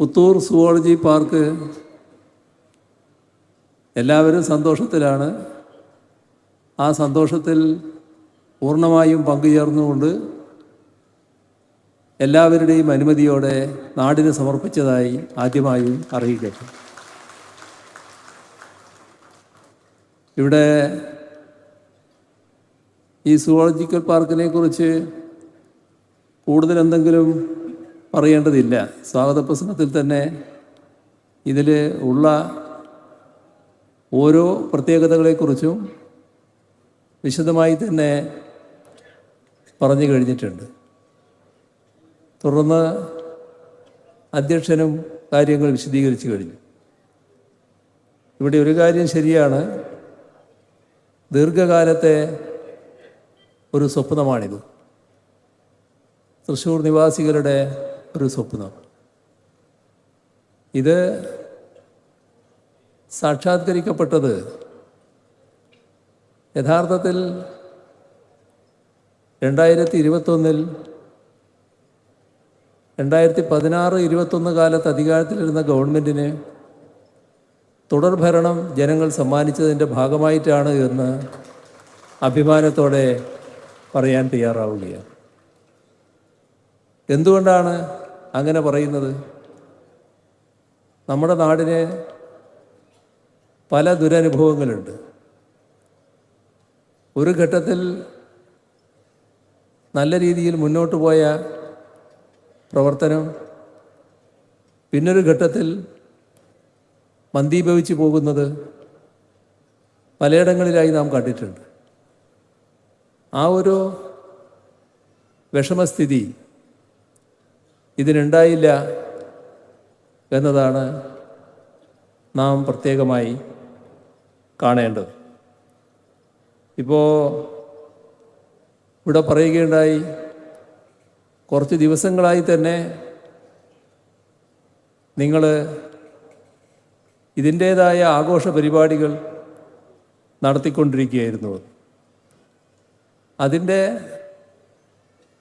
Puthur zoology park എല്ലാവരും സന്തോഷത്തിലാണ്. ആ സന്തോഷത്തിൽ പൂർണമായും പങ്കുചേർന്നുകൊണ്ട് എല്ലാവരുടെയും അനുമതിയോടെ നാടിന് സമർപ്പിച്ചതായി ആദ്യമായും അറിയിക്കട്ടെ. ഇവിടെ ഈ സുവോളജിക്കൽ പാർക്കിനെ കുറിച്ച് കൂടുതൽ എന്തെങ്കിലും പറയേണ്ടതില്ല. സ്വാഗത പ്രസംഗത്തിൽ തന്നെ ഇതിൽ ഉള്ള ഓരോ പ്രത്യേകതകളെക്കുറിച്ചും വിശദമായി തന്നെ പറഞ്ഞു കഴിഞ്ഞിട്ടുണ്ട്. തുടർന്ന് അധ്യക്ഷനും കാര്യങ്ങൾ വിശദീകരിച്ചു കഴിഞ്ഞു. ഇവിടെ ഒരു കാര്യം ശരിയാണ്. ദീർഘകാലത്തെ ഒരു സ്വപ്നമാണിത്. തൃശ്ശൂർ നിവാസികളുടെ ഒരു സ്വപ്നം. ഇത് സാക്ഷാത്കരിക്കപ്പെട്ടത് യഥാർത്ഥത്തിൽ രണ്ടായിരത്തി ഇരുപത്തൊന്നിൽ രണ്ടായിരത്തി പതിനാറ് ഇരുപത്തൊന്ന് കാലത്ത് അധികാരത്തിലിരുന്ന ഗവൺമെന്റിന് തുടർഭരണം ജനങ്ങൾ സമ്മാനിച്ചതിന്റെ ഭാഗമായിട്ടാണ് എന്ന് അഭിമാനത്തോടെ പറയാൻ തയ്യാറാവുകയാണ്. എന്തുകൊണ്ടാണ് അങ്ങനെ പറയുന്നത്? നമ്മുടെ നാടിന് പല ദുരനുഭവങ്ങളുണ്ട്. ഒരു ഘട്ടത്തിൽ നല്ല രീതിയിൽ മുന്നോട്ട് പോയ പ്രവർത്തനം പിന്നൊരു ഘട്ടത്തിൽ മന്ദീഭവിച്ചു പോകുന്നത് പലയിടങ്ങളിലായി നാം കണ്ടിട്ടുണ്ട്. ആ ഒരു വിഷമസ്ഥിതി ഇതിനുണ്ടായില്ല എന്നതാണ് നാം പ്രത്യേകമായി കാണേണ്ടത്. ഇപ്പോൾ ഇവിടെ പറയുകയുണ്ടായി കുറച്ച് ദിവസങ്ങളായി തന്നെ നിങ്ങൾ ഇതിന്റേതായ ആഘോഷ പരിപാടികൾ നടത്തിക്കൊണ്ടിരിക്കുകയായിരുന്നു. അതിന്റെ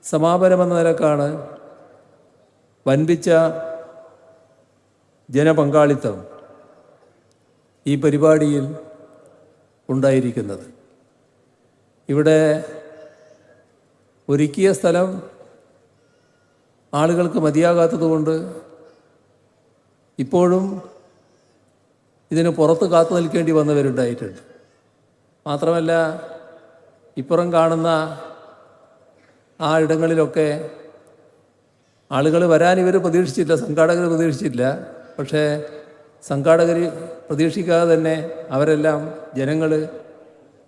സമാപനമെന്ന നിലക്കാണ് വൻപിച്ച ജനപങ്കാളിത്തം ഈ പരിപാടിയിൽ ഉണ്ടായിരിക്കുന്നത്. ഇവിടെ ഒരുക്കിയ സ്ഥലം ആളുകൾക്ക് മതിയാകാത്തതുകൊണ്ട് ഇപ്പോഴും ഇതിന് പുറത്ത് കാത്തു നിൽക്കേണ്ടി വന്നവരുണ്ടായിട്ടുണ്ട്. മാത്രമല്ല ഇപ്പുറം കാണുന്ന ആ ഇടങ്ങളിലൊക്കെ ആളുകൾ വരാൻ ഇവർ പ്രതീക്ഷിച്ചില്ല സംഘാടകർ പ്രതീക്ഷിച്ചില്ല. പക്ഷേ സംഘാടകർ പ്രതീക്ഷിക്കാതെ തന്നെ അവരെല്ലാം ജനങ്ങൾ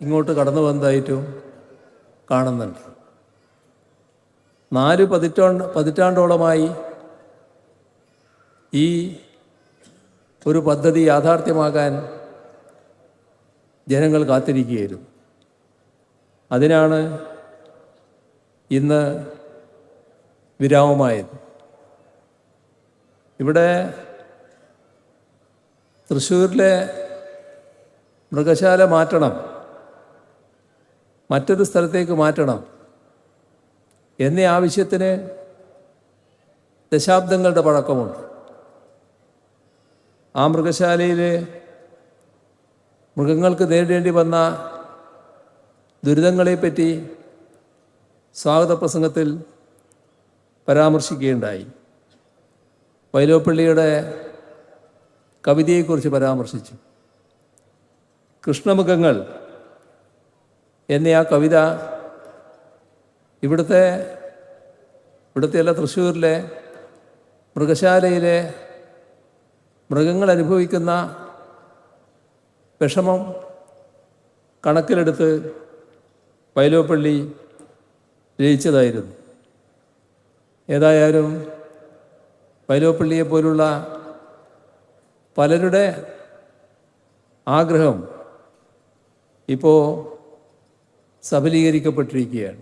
ഇങ്ങോട്ട് കടന്നു വന്നതായിട്ടും കാണുന്നുണ്ട്. നാല് പതിറ്റാണ്ട് പതിറ്റാണ്ടോളമായി ഈ ഒരു പദ്ധതി യാഥാർത്ഥ്യമാകാൻ ജനങ്ങൾ കാത്തിരിക്കുകയായിരുന്നു. അതിനാണ് ഇന്ന് വിരാമമായത്. ഇവിടെ തൃശ്ശൂരിലെ മൃഗശാല മാറ്റണം മറ്റൊരു സ്ഥലത്തേക്ക് മാറ്റണം എന്നീ ആവശ്യത്തിന് ദശാബ്ദങ്ങളുടെ പഴക്കമുണ്ട്. ആ മൃഗശാലയിൽ മൃഗങ്ങൾക്ക് നേരിടേണ്ടി വന്ന ദുരിതങ്ങളെപ്പറ്റി സ്വാഗത പ്രസംഗത്തിൽ പരാമർശിക്കുകയുണ്ടായി. വൈലോപ്പള്ളിയുടെ കവിതയെക്കുറിച്ച് പരാമർശിച്ചു. കൃഷ്ണമുഖങ്ങൾ എന്ന ആ കവിത ഇവിടുത്തെ ഇവിടുത്തെയല്ല തൃശ്ശൂരിലെ മൃഗശാലയിലെ മൃഗങ്ങൾ അനുഭവിക്കുന്ന വിഷമം കണക്കിലെടുത്ത് വൈലോപ്പള്ളി രചിച്ചതായിരുന്നു. ഏതായാലും വൈലോപ്പള്ളിയെ പോലുള്ള പലരുടെ ആഗ്രഹം ഇപ്പോൾ സഫലീകരിക്കപ്പെട്ടിരിക്കുകയാണ്